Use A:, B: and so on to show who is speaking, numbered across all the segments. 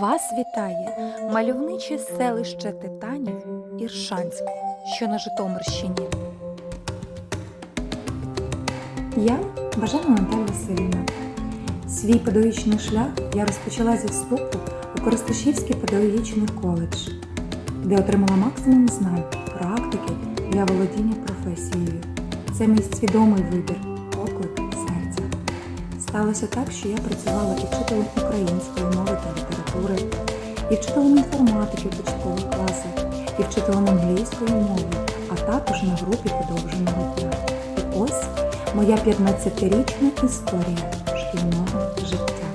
A: Вас вітає мальовниче селище Титанів Іршанське, що на Житомирщині.
B: Я бажана Наталя Васильівна. Свій педагогічний шлях я розпочала зі вступу у Коростишівський педагогічний коледж, де отримала максимум знань, практики для володіння професією. Це мій свідомий вибір, поклик Сталося так, що я працювала і вчителем української мови та літератури, і вчителем інформатики початкових класах, і вчителем англійської мови, а також на групі подовженого дня. І ось моя 15-річна історія шкільного життя.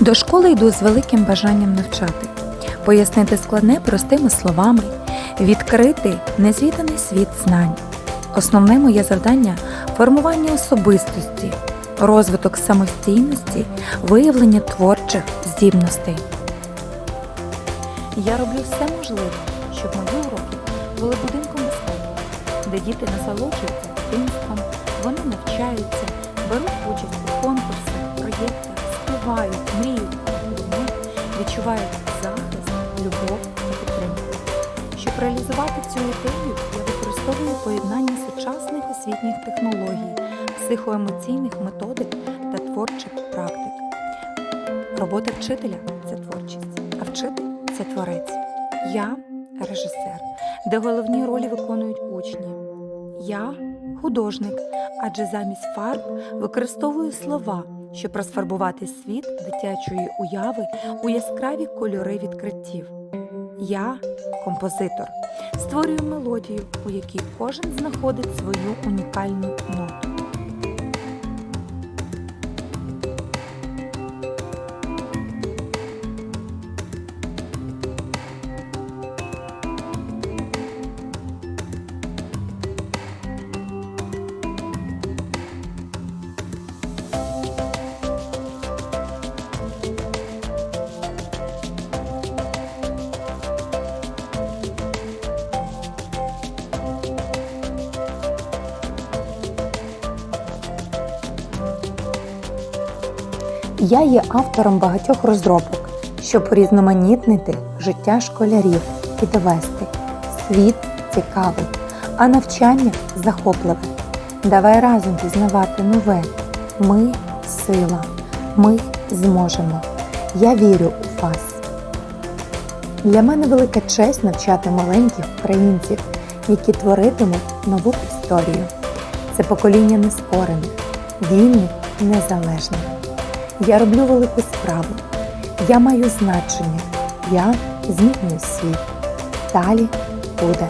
A: До школи йду з великим бажанням навчати, пояснити складне простими словами, відкрити незвіданий світ знань. Основне моє завдання формування особистості, розвиток самостійності, виявлення творчих здібностей. Я роблю все можливе, щоб мої уроки були будинком безпеки, де діти насолоджуються дитинством, вони навчаються, беруть участь у конкурсах, проєктах, співають, мріють, відчувають захист, цю ідею, я використовую поєднання сучасних освітніх технологій, психоемоційних методик та творчих практик. Робота вчителя це творчість, а вчитель це творець. Я режисер, де головні ролі виконують учні. Я художник, адже замість фарб використовую слова, щоб розфарбувати світ дитячої уяви у яскраві кольори відкриттів. Я композитор, створюю мелодію, у якій кожен знаходить свою унікальну
B: Я є автором багатьох розробок, щоб урізноманітнити життя школярів і довести світ цікавий, а навчання захопливе. Давай разом пізнавати нове. Ми сила. Ми зможемо. Я вірю у вас. Для мене велика честь навчати маленьких українців, які творитимуть нову історію. Це покоління нескорених, вільних і незалежних. Я роблю велику справу. Я маю значення. Я змінюю світ. Далі буде.